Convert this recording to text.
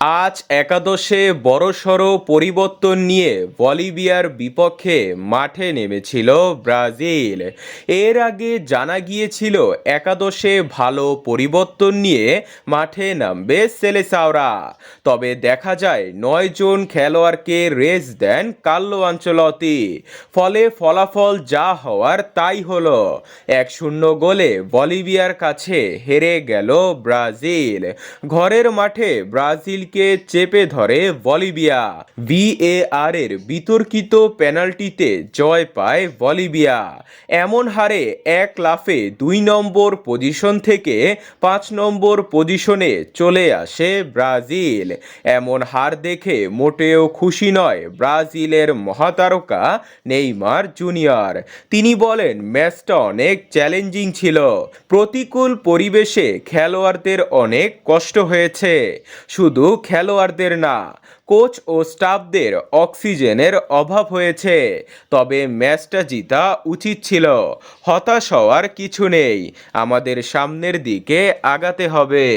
আজ একাদশে বড়সড় পরিবর্তন নিয়ে বলিভিয়ার বিপক্ষে মাঠে নেমেছিল ব্রাজিল। এর আগে জানা গিয়েছিল, একাদশে ভালো পরিবর্তন নিয়ে মাঠে নামবে সেলেসাওরা। তবে দেখা যায়, নয় জন খেলোয়াড়কে রেস দেন কাল্লো আঞ্চলতি। ফলে ফলাফল যা হওয়ার তাই হলো। এক শূন্য গোলে বলিভিয়ার কাছে হেরে গেল ব্রাজিল। ঘরের মাঠে ব্রাজিলকে চেপে ধরে বলিভিয়া। ভিএআর এর বিতর্কিত পেনাল্টিতে জয় পায় বলিভিয়া। এমন হারে এক লাফে দুই নম্বর পজিশন থেকে পাঁচ নম্বর পজিশনে চলে আসে ব্রাজিল। এমন হার দেখে মোটেও খুশি নয় ব্রাজিলের মহাতারকা নেইমার জুনিয়র। তিনি বলেন, ম্যাচটা অনেক চ্যালেঞ্জিং ছিল। প্রতিকূল পরিবেশে খেলোয়াড়দের অনেক কষ্ট হয়েছে। শুধু খেলোয়াড়দের না, কোচ ও স্টাফদের অক্সিজেনের অভাব হয়েছে। তবে ম্যাচটা জিতা উচিত ছিল। হতাশ হওয়ার কিছু নেই। আমাদের সামনের দিকে আগাতে হবে।